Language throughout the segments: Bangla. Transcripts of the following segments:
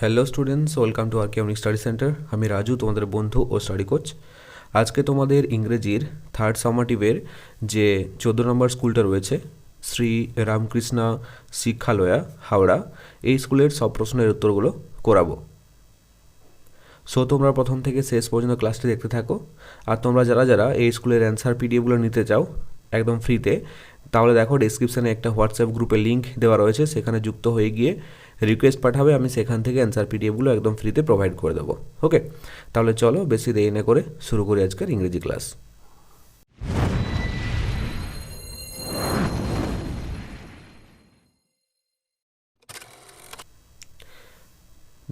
Hello students welcome to R K study centre আমি রাজু, তোমাদের বন্ধু ও স্টাডি কোচ আজকে তোমাদের ইংরেজির থার্ড সামাটিভের যে চোদ্দ নম্বর স্কুলটা রয়েছে, শ্রী রামকৃষ্ণা শিক্ষালয়া, হাওড়া, এই স্কুলের সব প্রশ্নের উত্তরগুলো করাবো। সো তোমরা প্রথম থেকে শেষ পর্যন্ত ক্লাসটি দেখতে থাকো। আর তোমরা যারা যারা এই স্কুলের অ্যান্সার পিডিএফগুলো নিতে চাও একদম ফ্রিতে তাহলে দেখো ডিসক্রিপশানে একটা হোয়াটসঅ্যাপ গ্রুপে লিঙ্ক দেওয়া রয়েছে, সেখানে যুক্ত হয়ে গিয়ে রিকোয়েস্ট পাঠাবে, আমি সেখান থেকে অ্যান্সার পিডিএফগুলো একদম ফ্রিতে প্রোভাইড করে দেবো। ওকে তাহলে চলো, বেশি দেরি না করে শুরু করি আজকের ইংরেজি ক্লাস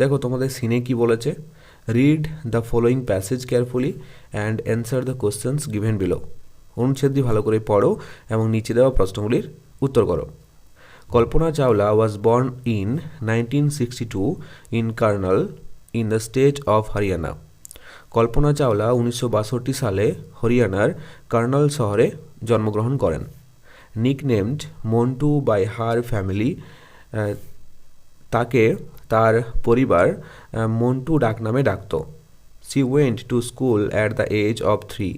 দেখো, তোমাদের সিনে কি বলেছে? Read the following passage carefully and answer the questions given below অনুচ্ছেদটি ভালো করে পড়ো এবং নিচে দেওয়া প্রশ্নগুলির উত্তর করো। Was born in nineteen sixty two in Karnal in the state of Haryana Kalpana Chawla উনিশশো বাষট্টি সালে হরিয়ানার কার্নাল শহরে জন্মগ্রহণ করেন। Nicknamed Montu by her family তাকে তার পরিবার মন্টু ডাকনামে ডাকত। She went to school at the age of three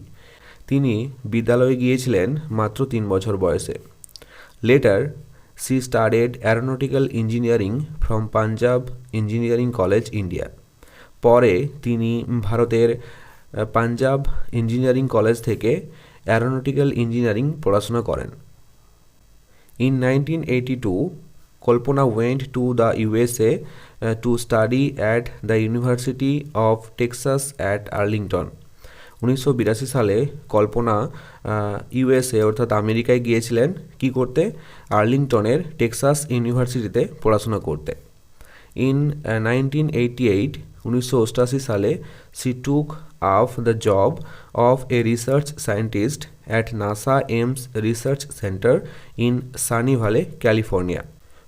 তিনি বিদ্যালয়ে গিয়েছিলেন মাত্র তিন বছর বয়সে। Later she studied aeronautical engineering from Punjab engineering college India পরে তিনি ভারতের পাঞ্জাব ইঞ্জিনিয়ারিং কলেজ থেকে অ্যারোনটিক্যাল ইঞ্জিনিয়ারিং পড়াশোনা করেন In 1982, Kalpana went to the USA uh, to study at the University of Texas at Arlington. উনিশশো বিরাশি সালে কল্পনা ইউএসএ অর্থাৎ আমেরিকায় গিয়েছিলেন কি করতে? আর্লিংটনের টেক্সাস ইউনিভার্সিটিতে পড়াশোনা করতে। ইন নাইনটিন এইটি উনিশশো সালে she took up the job of a research scientist at NASA Ames research centre in Sunnyvale California.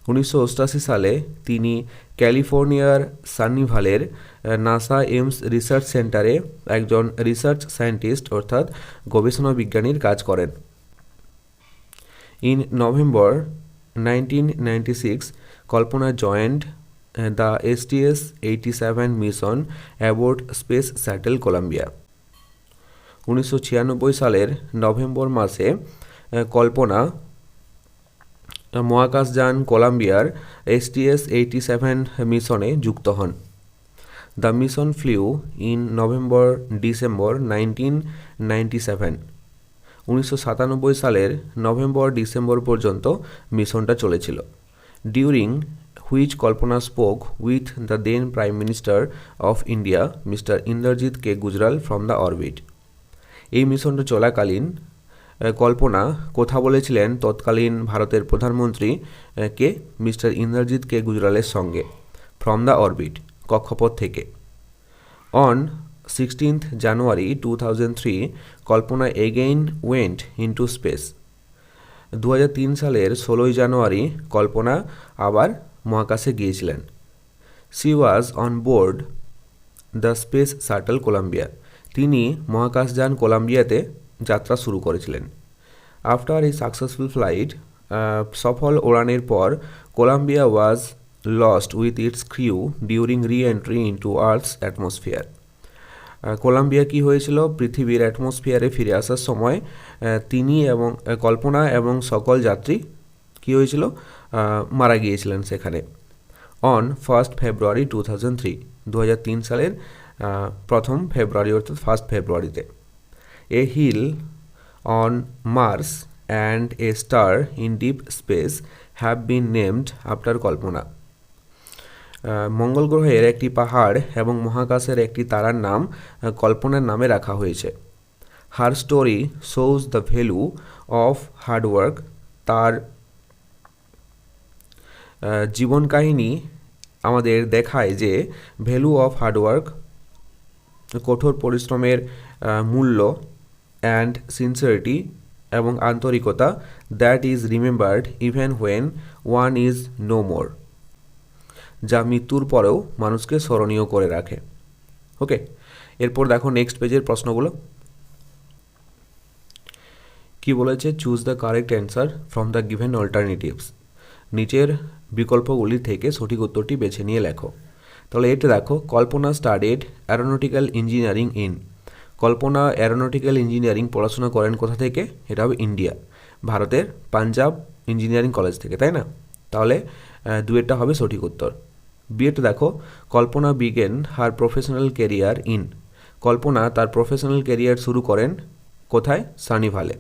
উনিশশো সালে তিনি ক্যালিফোর্নিয়ার সানিভালের নাসা এমস রিসার্চ সেন্টারে একজন রিসার্চ সায়েন্টিস্ট অর্থাৎ গবেষণা বিজ্ঞানীর কাজ করেন In November 1996, Kalpana joined uh, the STS 87 mission aboard space shuttle Columbia. উনিশশো সালের নভেম্বর মাসে কল্পনা মহাকাশযান কলাম্বিয়ার এসটিএস এইটি সেভেন মিশনে যুক্ত হন the mission flew in November December nineteen ninety seven. উনিশশো সাতানব্বই সালের নভেম্বর ডিসেম্বর পর্যন্ত মিশনটা চলেছিল। During which Kalpana spoke with the then prime minister of India mister Indrajit K Gujral from the orbit. এই মিশনটা চলাকালীন কল্পনা কথা বলেছিলেন তৎকালীন ভারতের প্রধানমন্ত্রী কে? মিস্টার ইন্দ্রজিৎ কে গুজরালের সঙ্গে, ফ্রম দ্য অরবিট। কক্ষপথ থেকে। On sixteenth January two thousand three Kalpana again went into space দু সালের ষোলোই জানুয়ারি কল্পনা আবার মহাকাশে গিয়েছিলেন। She was on board the space shuttle Columbia তিনি মহাকাশযান কোলাম্বিয়াতে যাত্রা শুরু করেছিলেন। আফটার এই সাকসেসফুল ফ্লাইট সফল ওড়ানের পর Columbia was with its crew during re entry into earth's atmosphere Columbia কি হয়েছিল? পৃথিবীর অ্যাটমসফিয়ারে ফিরে আসার সময় তিনি এবং কল্পনা এবং সকল যাত্রী কি হয়েছিল? মারা গিয়েছিলেন সেখানে। On first February two thousand three দু হাজার তিন সালের প্রথম ফেব্রুয়ারি অর্থাৎ ফার্স্ট ফেব্রুয়ারিতে a hill on Mars and a star in deep space have been named after Kalpana. মঙ্গল গ্রহের একটি পাহাড় এবং মহাকাশের একটি তারার নাম কল্পনার নামে রাখা হয়েছে। Her story shows the value of hard work তার জীবন কাহিনী আমাদের দেখায় যে ভ্যালু অফ হার্ডওয়ার্ক কঠোর পরিশ্রমের মূল্য অ্যান্ড সিনসিয়ারিটি এবং আন্তরিকতা that is remembered even when one is no more যা মৃত্যুর পরেও মানুষকে স্মরণীয় করে রাখে। ওকে, এরপর দেখো নেক্সট পেজের প্রশ্নগুলো। কি বলেছে choose the correct answer from the given alternatives নিচের বিকল্পগুলি থেকে সঠিক উত্তরটি বেছে নিয়ে লেখো। তাহলে এটা দেখো, Kalpana studied aeronautical engineering in Kalpana aeronautical engineering পড়াশোনা করেন কোথা থেকে? এটা হবে ইন্ডিয়া ভারতের পাঞ্জাব ইঞ্জিনিয়ারিং কলেজ থেকে, তাই না? তাহলে দুয়েরটা হবে সঠিক উত্তর। বিয়েটা দেখো, Kalpana began her professional career in. Kalpana তার প্রফেশনাল কেরিয়ার শুরু করেন কোথায়? সানিভালে।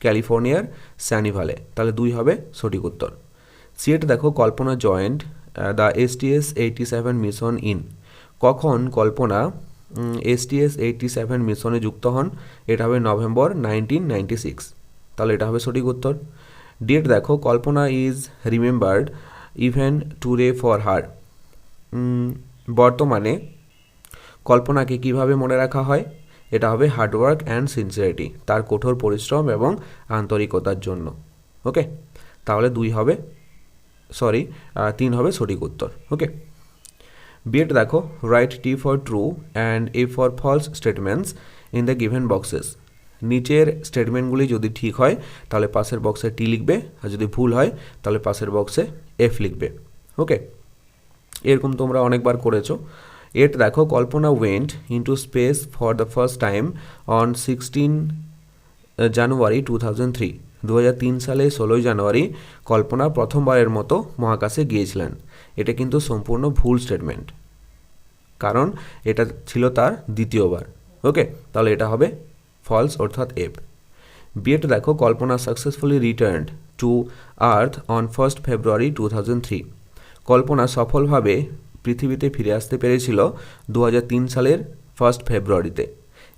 ক্যালিফোর্নিয়ার স্যানিভালে। তাহলে দুই হবে সঠিক উত্তর। সিএট দেখো, Kalpana joined the S T S eighty seven mission in. কখন কল্পনা এসটিএস এইটটি সেভেন মিশনে যুক্ত হন? এটা হবে নভেম্বর নাইনটিন নাইনটি সিক্স। তাহলে এটা হবে সঠিক উত্তর। ডেট দেখো, Kalpana is remembered even today for her. বর্তমানে কল্পনাকে কীভাবে মনে রাখা হয়? এটা হবে হার্ডওয়ার্ক অ্যান্ড সিনসিয়ারিটি তার কঠোর পরিশ্রম এবং আন্তরিকতার জন্য। ওকে তাহলে দুই হবে সরি তিন হবে সঠিক উত্তর। ওকে বিএড দেখো write T for true and a for false statements in the given boxes নিচের স্টেটমেন্টগুলি যদি ঠিক হয়, তাহলে পাশের বক্সে টি লিখবে, আর যদি ভুল হয়, তাহলে পাশের বক্সে এফ লিখবে। ওকে এরকম তোমরা অনেকবার করেছ। এট দেখো, Kalpana went into space for the first time on sixteen January two thousand three দু হাজার তিন সালে ষোলোই জানুয়ারি কল্পনা প্রথমবারের মতো মহাকাশে গিয়েছিলেন। এটা কিন্তু সম্পূর্ণ ভুল স্টেটমেন্ট কারণ এটা ছিল তার দ্বিতীয়বার। ওকে তাহলে এটা হবে ফলস অর্থাৎ এফ বিয়েটা দেখো, Kalpana successfully return to earth on first February two thousand three Kalpana সফলভাবে পৃথিবীতে ফিরে আসতে পেরেছিল দু হাজার তিন সালের ফার্স্ট ফেব্রুয়ারিতে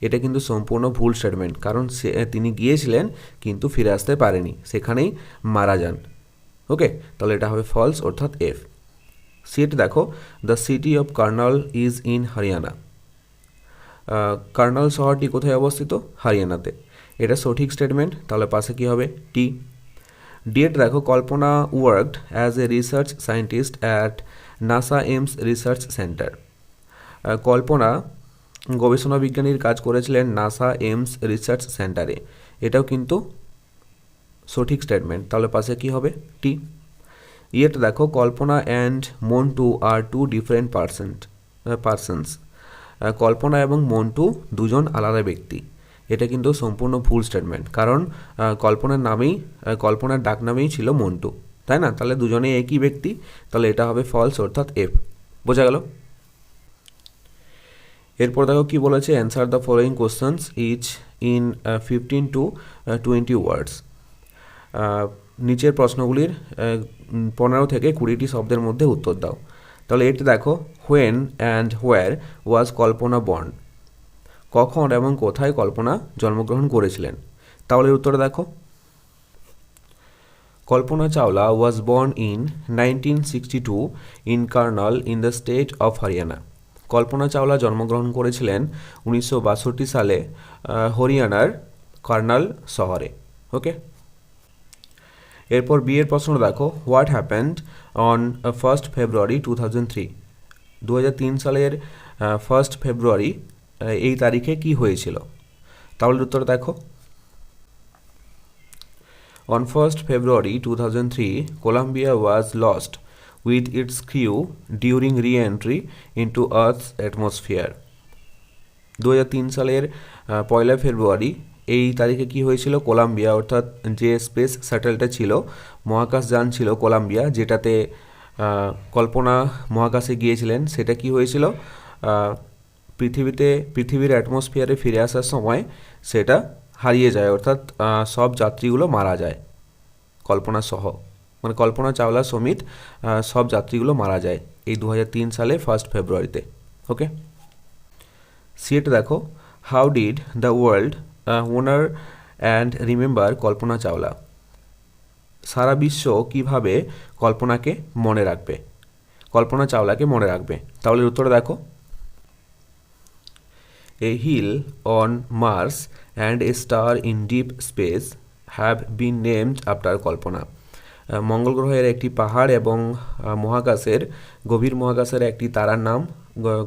এটা কিন্তু সম্পূর্ণ ভুল স্টেটমেন্ট কারণ সে, তিনি গিয়েছিলেন কিন্তু ফিরে আসতে পারেনি, সেখানেই মারা যান। ওকে তাহলে এটা হবে ফলস অর্থাৎ এফ সিট দেখো the city of Karnal is in Haryana Karnal শহরটি কোথায় অবস্থিত? হরিয়ানাতে এটা সঠিক স্টেটমেন্ট তাহলে পাশে কী হবে? টি ডিএড দেখো Kalpana worked as a research scientist at NASA Ames research centre Kalpana গবেষণা বিজ্ঞানীর কাজ করেছিলেন নাসা এমস রিসার্চ সেন্টারে এটাও কিন্তু সঠিক স্টেটমেন্ট তাহলে পাশে কি হবে? টি ইয়েট দেখো, Kalpana and Montu are two different percent persons Kalpana এবং মন্টু দুজন আলাদা ব্যক্তি। এটা কিন্তু সম্পূর্ণ ভুল স্টেটমেন্ট কারণ কল্পনার নামেই কল্পনার ডাক নামেই ছিল মন্টু, তাই না? তাহলে দুজনে একই ব্যক্তি, তাহলে এটা হবে ফলস অর্থাৎ এফ বোঝা গেল? এরপর দেখো কি বলেছে answer the following questions each in fifteen to twenty words নিচের প্রশ্নগুলির পনেরো থেকে কুড়িটি শব্দের মধ্যে উত্তর দাও। তাহলে এটি দেখো when and where was Kalpana born কখন এবং কোথায় কল্পনা জন্মগ্রহণ করেছিলেন। তাহলে উত্তর দেখো। Kalpana Chawla was born in nineteen sixty two in Karnal in the state of Haryana Kalpana Chawla জন্মগ্রহণ করেছিলেন উনিশশো বাষট্টি সালে হরিয়ানার কার্নাল শহরে। ওকে এরপর বিয়ের প্রশ্ন দেখো। What happened on first February two thousand three দু হাজার তিন সালের ফার্স্ট ফেব্রুয়ারি এই তারিখে কি হয়েছিল? তাহলে উত্তর দেখো। On first February two thousand three Columbia was lost with its crew during reentry into earth's atmosphere দু তিন সালের পয়লা ফেব্রুয়ারি এই তারিখে কি হয়েছিল? কোলাম্বিয়া অর্থাৎ যে স্পেস স্যাটেলটা ছিল, মহাকাশ যান ছিল কোলাম্বিয়া যেটাতে কল্পনা মহাকাশে গিয়েছিলেন, সেটা কি হয়েছিল? পৃথিবীতে, পৃথিবীর অ্যাটমসফিয়ারে ফিরে আসার সময় সেটা হারিয়ে যায়, অর্থাৎ সব যাত্রীগুলো মারা যায়। কল্পনা সহ। মানে কল্পনা চাওলা সমিত সব যাত্রীগুলো মারা যায় এই দু হাজার তিন সালে ফার্স্ট ফেব্রুয়ারিতে ওকে সিট দেখো। How did the world honour and remember Kalpana Chawla? সারা বিশ্ব কীভাবে কল্পনাকে মনে রাখবে? কল্পনা চাওলাকে মনে রাখবে। তাহলে উত্তর দেখো। A hill on Mars and a star in deep space have been named after Kalpana. মঙ্গল গ্রহের একটি পাহাড় এবং মহাকাশের, গভীর মহাকাশের একটি তারার নাম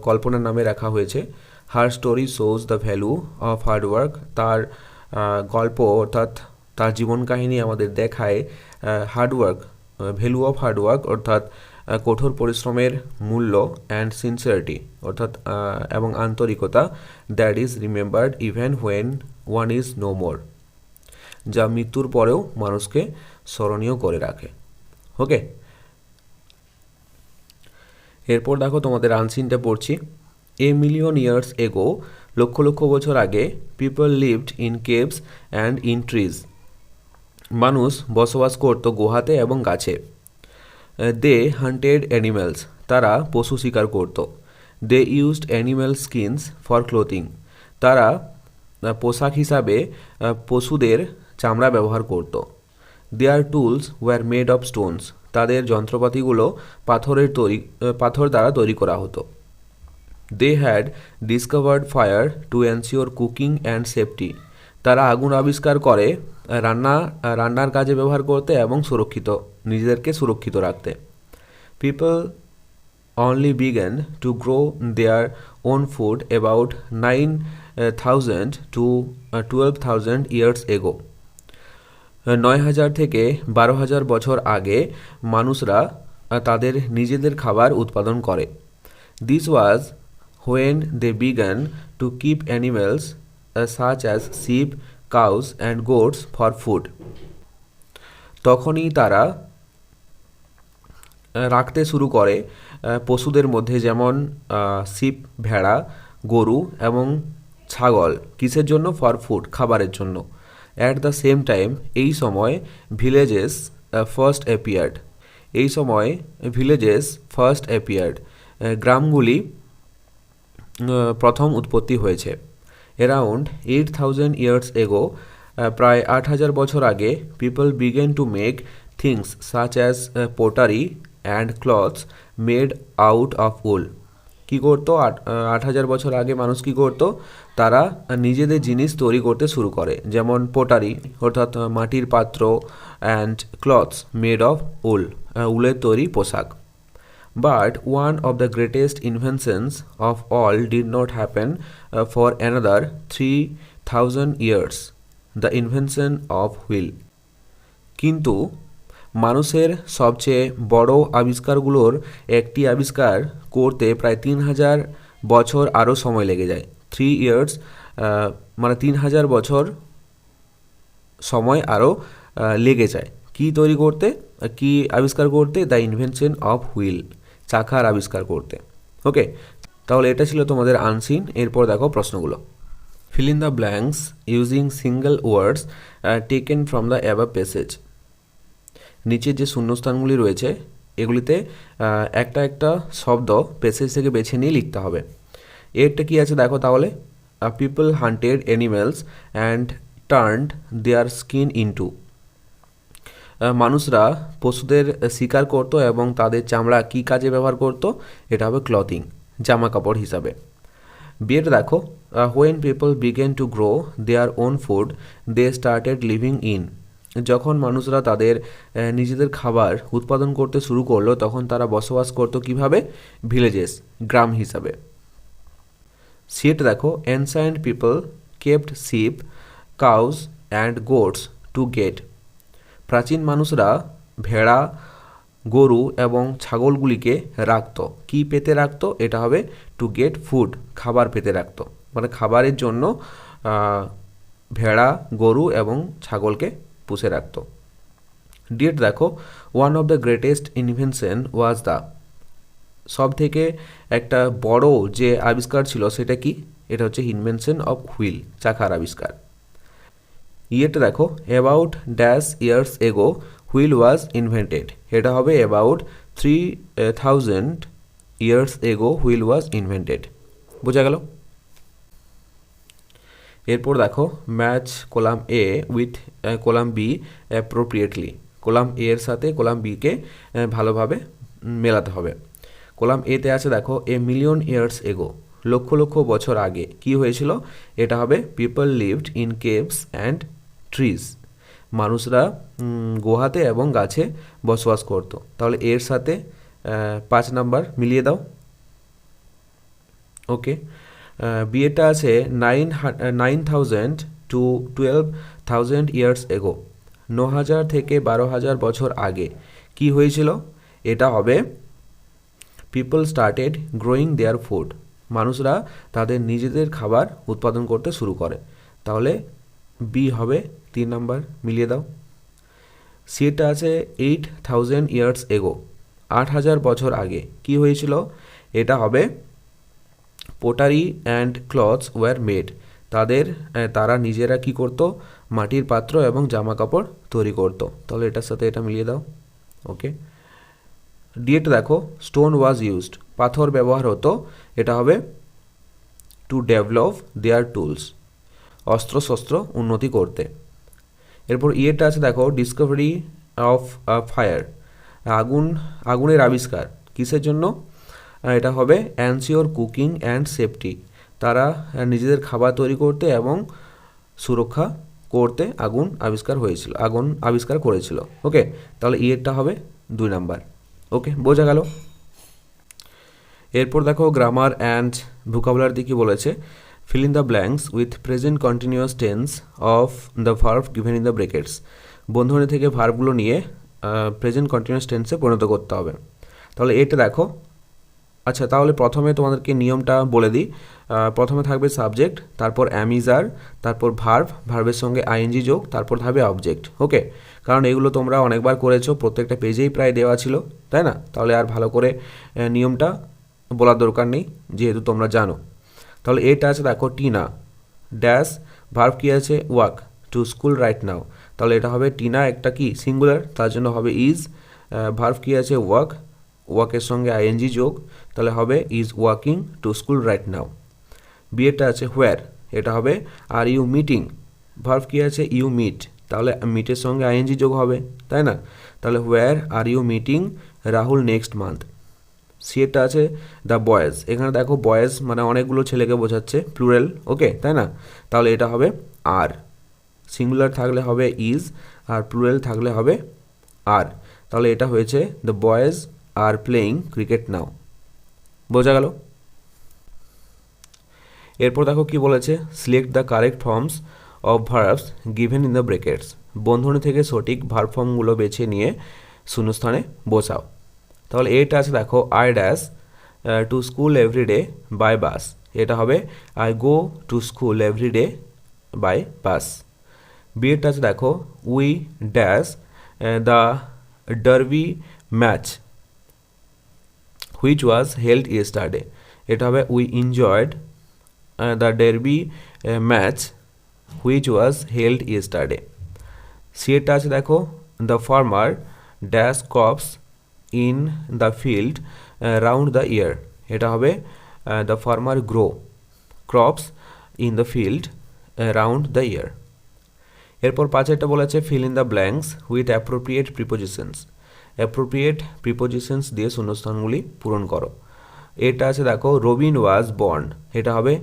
কল্পনার নামে রাখা হয়েছে। Her story shows the value of hard work তার গল্প অর্থাৎ তার জীবন কাহিনী আমাদের দেখায় হার্ডওয়ার্ক ভ্যালু অফ হার্ডওয়ার্ক অর্থাৎ কঠোর পরিশ্রমের মূল্য অ্যান্ড সিনসিয়ারিটি অর্থাৎ এবং আন্তরিকতা that is remembered even when one is no more যা মৃত্যুর পরেও মানুষকে স্মরণীয় করে রাখে। ওকে এরপর দেখো তোমাদের আনসিনটা পড়ছি। এ মিলিয়ন ইয়ার্স এগো লক্ষ লক্ষ বছর আগে people lived in caves and in trees মানুষ বসবাস করত গুহাতে এবং গাছে। দে হান্টেড অ্যানিম্যালস তারা পশু শিকার করত। They used animal skins for clothing তারা পোশাক হিসাবে পশুদের চামড়া ব্যবহার করত। Their tools were made of stones তাদের যন্ত্রপাতিগুলো পাথরের তৈরি পাথর দ্বারা তৈরি করা হতো। They had discovered fire to ensure cooking and safety তারা আগুন আবিষ্কার করে, রান্না, রান্নার কাজে ব্যবহার করতে এবং সুরক্ষিত। নিজেদেরকে সুরক্ষিত রাখতে। People only to grow their their own food about 9000 to uh, 12000 years ago. নয় হাজার থেকে বারো হাজার বছর আগে মানুষরা তাদের নিজেদের খাবার উৎপাদন করে। This was when they began to keep animals such as sheep cows and goats for food তখনই তারা রাখতে শুরু করে পশুদের মধ্যে যেমন শিপ, ভেড়া, গরু এবং ছাগল, কিসের জন্য? ফর ফুড খাবারের জন্য। অ্যাট দ্য সেম টাইম এই সময় ভিলেজেস ফার্স্ট অ্যাপিয়ার্ড এই সময় ভিলেজেস ফার্স্ট অ্যাপিয়ার্ড গ্রামগুলি প্রথম উৎপত্তি হয়েছে। Around eight thousand years ago প্রায় আট হাজার বছর আগে people began to make things such as pottery and clothes made out of wool কী করতো? আট আট হাজার বছর আগে মানুষ কী করতো? তারা নিজেদের জিনিস তৈরি করতে শুরু করে যেমন পোটারি অর্থাৎ মাটির পাত্র and clothes made of wool উলের তৈরি পোশাক। But one of the greatest inventions of all did not happen uh, for another 3000 years the invention of wheel. কিন্তু মানুষের সবচেয়ে বড় আবিষ্কারগুলোর একটি আবিষ্কার করতে প্রায় তিন হাজার বছর আরও সময় লেগে যায়। থ্রি ইয়ার্স মানে তিন হাজার বছর সময় আরও লেগে যায়। কি তৈরি করতে? কি আবিষ্কার করতে? দ্য ইনভেনশন অফ হুইল চাকার আবিষ্কার করতে। ওকে তাহলে এটা ছিল তোমাদের আনসিন এরপর দেখো প্রশ্নগুলো। Fill in the blanks using single words taken from the above passage নিচে যে শূন্যস্থানগুলি রয়েছে, এগুলিতে একটা একটা শব্দ প্যাসেজ থেকে বেছে নিয়ে লিখতে হবে। এরটা কি আছে দেখো তাহলে? People hunted animals and turned their skin into মানুষরা পশুদের শিকার করত এবং তাদের চামড়া কী কাজে ব্যবহার করত? এটা হবে ক্লথিং জামা কাপড় হিসাবে। বিয়েটা দেখো when people began to grow their own food they started living in যখন মানুষরা তাদের নিজেদের খাবার উৎপাদন করতে শুরু করল, তখন তারা বসবাস করতো কীভাবে? ভিলেজেস গ্রাম হিসাবে। সিট দেখো ancient people kept sheep cows and goats to get প্রাচীন মানুষরা ভেড়া, গরু এবং ছাগলগুলিকে রাখতো। কি পেতে রাখত? এটা হবে টু গেট ফুড খাবার পেতে রাখতো। মানে খাবারের জন্য ভেড়া, গরু এবং ছাগলকে পুষে রাখত। ডেট দেখো one of the greatest invention was the সব থেকে একটা বড় যে আবিষ্কার ছিল সেটা কি? এটা হচ্ছে ইনভেনশন অফ হুইল চাকার আবিষ্কার। ইয়েটা দেখো about dash years ago wheel was invented এটা হবে about three thousand years ago wheel was invented বোঝা গেল? এরপর দেখো match column A with column B appropriately column A এর সাথে কোলাম বিকে ভালোভাবে মেলাতে হবে। কোলাম এতে আছে দেখো এ মিলিয়ন ইয়ার্স এগো লক্ষ লক্ষ বছর আগে। কি হয়েছিল? এটা হবে people lived in caves and trees মানুষরা গুহাতে এবং গাছে বসবাস করত। তাহলে এর সাথে পাঁচ নাম্বার মিলিয়ে দাও। ওকে বিয়েটা আছে nine nine thousand to twelve thousand years ago ন হাজার থেকে বারো হাজার বছর আগে। কি হয়েছিল? এটা হবে people started growing their food মানুষরা তাদের নিজেদের খাবার উৎপাদন করতে শুরু করে। তাহলে বি হবে তিন নাম্বার, মিলিয়ে দাও। সিটা আছে এইট থাউজেন্ড ইয়ার্স এগো আট হাজার বছর আগে। কি হয়েছিল? এটা হবে pottery and clothes were made তাদের তারা নিজেরা কি করত? মাটির পাত্র এবং জামা কাপড় তৈরি করত। তাহলে এটার সাথে এটা মিলিয়ে দাও। ওকে ডিএটা দেখো স্টোন ওয়াজ ইউজড পাথর ব্যবহার হতো। এটা হবে টু ডেভেলপ দেয়ার টুলস অস্ত্র শস্ত্র উন্নতি করতে। এরপর ইয়েটা আছে, দেখো ডিসকভারি অফ ফায়ার আগুন, আগুনের আবিষ্কার। কিসের জন্য? এটা হবে অ্যানসিওর কুকিং অ্যান্ড সেফটি তারা নিজেদের খাবার তৈরি করতে এবং সুরক্ষা করতে আগুন আবিষ্কার হয়েছিল, আগুন আবিষ্কার করেছিল। ওকে, তাহলে ইয়েরটা হবে দুই নাম্বার। ওকে, বোঝা গেল? এরপর দেখো গ্রামার অ্যান্ড ভোকাবুলার দিকে বলেছে? Fill in the blanks with present continuous tense of the verb given in the brackets বন্ধনী থেকে ভার্ভগুলো নিয়ে প্রেজেন্ট কন্টিনিউয়াস টেন্সে পরিণত করতে হবে। তাহলে এটা দেখো। আচ্ছা তাহলে প্রথমে তোমাদেরকে নিয়মটা বলে দিই। প্রথমে থাকবে সাবজেক্ট, তারপর অ্যামিজার, তারপর ভার্ভ, ভার্ভের সঙ্গে আইএনজি যোগ, তারপর থাকবে অবজেক্ট, ওকে? কারণ এগুলো তোমরা অনেকবার করেছ, প্রত্যেকটা পেজেই প্রায় দেওয়া ছিল, তাই না? তাহলে আর ভালো করে নিয়মটা বলার দরকার নেই, যেহেতু তোমরা জানো। তাহলে এটা আছে, দেখো, টিনা। ড্যাশ, ভার্ভ কী আছে? Walk, to school right now. তাহলে এটা হবে টিনা, একটা কি? সিঙ্গুলার, তার জন্য হবে ইজ। ভার্ভ কী আছে? ওয়াক। ওয়াকের সঙ্গে আইএনজি যোগ, তাহলে হবে is walking to school right now বিয়েটা আছে হোয়ার এটা হবে আর ইউ মিটিং ভার্ভ কী আছে? ইউ মিট তাহলে মিটের সঙ্গে আইএনজি যোগ হবে, তাই না? তাহলে where are you meeting Rahul next month সিএটা আছে দ্য বয়েজ এখানে দেখো বয়েজ মানে অনেকগুলো ছেলেকে বোঝাচ্ছে প্লুরাল ওকে তাই না? তাহলে এটা হবে আর সিঙ্গুলার থাকলে হবে ইজ আর প্লুরাল থাকলে হবে আর তাহলে এটা হয়েছে the boys are playing cricket now বোঝা গেল? এরপর দেখো কি বলেছে select the correct forms of verbs given in the brackets বন্ধনী থেকে সঠিক ভার্ব ফর্মগুলো বেছে নিয়ে শূন্যস্থানে বসাও। তাহলে এটা আছে দেখো I dash to school everyday by bus এটা হবে I go to school everyday by bus বিয়েটা আছে দেখো we dash the derby match which was held yesterday এটা হবে we enjoyed the derby match which was held yesterday সিএটা আছে দেখো the farmer dash crops in the field round the year এটা হবে the farmer grow crops in the field round the year এরপর পাঁচেরটা বলেছে fill in the blanks with appropriate prepositions appropriate prepositions দিয়ে শূন্যস্থানগুলি পূরণ করো। এটা আছে দেখো রবিন ওয়াজ বর্ন এটা হবে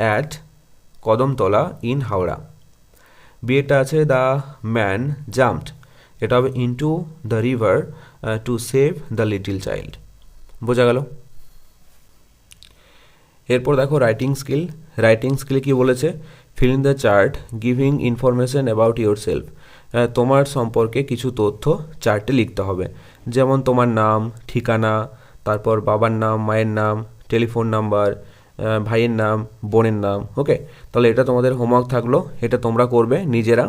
অ্যাট কদমতলা ইন হাওড়া। বিয়েটা আছে দ্য ম্যান জাম্পড এটা হবে into the river to save the little child বোঝা গেল? এরপর দেখো রাইটিং স্কিল রাইটিং স্কিলে কি বলেছে? Fill in the chart giving information about yourself তোমার সম্পর্কে কিছু তথ্য চার্টে লিখতে হবে। যেমন তোমার নাম, ঠিকানা, তারপর বাবার নাম, মায়ের নাম, টেলিফোন নাম্বার ভাইয়ের নাম, বোনের নাম ওকে তাহলে এটা তোমাদের হোমওয়ার্ক থাকল, এটা তোমরা করবে নিজেরা।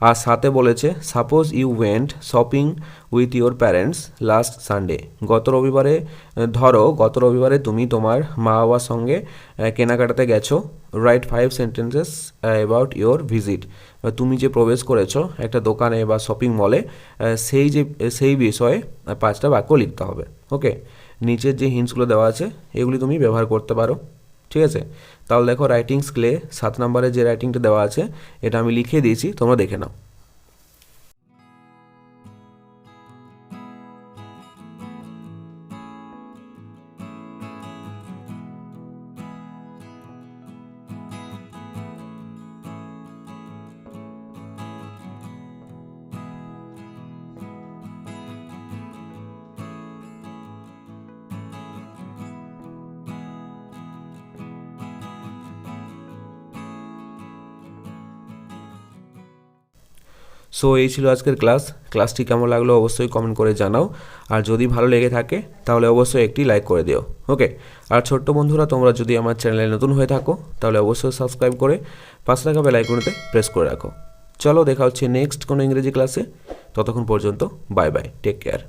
আর সাথে বলেছে suppose you went shopping with your parents last Sunday গত রবিবারে ধরো, গত রবিবারে তুমি তোমার মা বাবার সঙ্গে কেনাকাটাতে গেছো write five sentences about your visit তুমি যে প্রবেশ করেছ একটা দোকানে বা শপিং মলে সেই যে, সেই বিষয়ে পাঁচটা বাক্য লিখতে হবে ওকে নিচের যে হিন্টসগুলো দেওয়া আছে, এগুলি তুমি ব্যবহার করতে পারো, ঠিক আছে? তাহলে দেখো রাইটিং ক্লে সাত নম্বরে যে রাইটিংটা দেওয়া আছে, এটা আমি লিখে দিয়েছি, তোমরা দেখে নাও। সো এই ছিল আজকের ক্লাস ক্লাসটি কেমন লাগল অবশ্যই কমেন্ট করে জানাও। আর যদি ভালো লেগে থাকে, তাহলে অবশ্যই একটি লাইক করে দিও। ওকে আর ছোট্ট বন্ধুরা, তোমরা যদি আমার চ্যানেলে নতুন হয়ে থাকো, তাহলে অবশ্যই সাবস্ক্রাইব করে পাশে থাকা বেলাইকনতে প্রেস করে রাখো। চলো, দেখা হচ্ছে নেক্সট কোনো ইংরেজি ক্লাসে ততক্ষণ পর্যন্ত বাই বাই টেক কেয়ার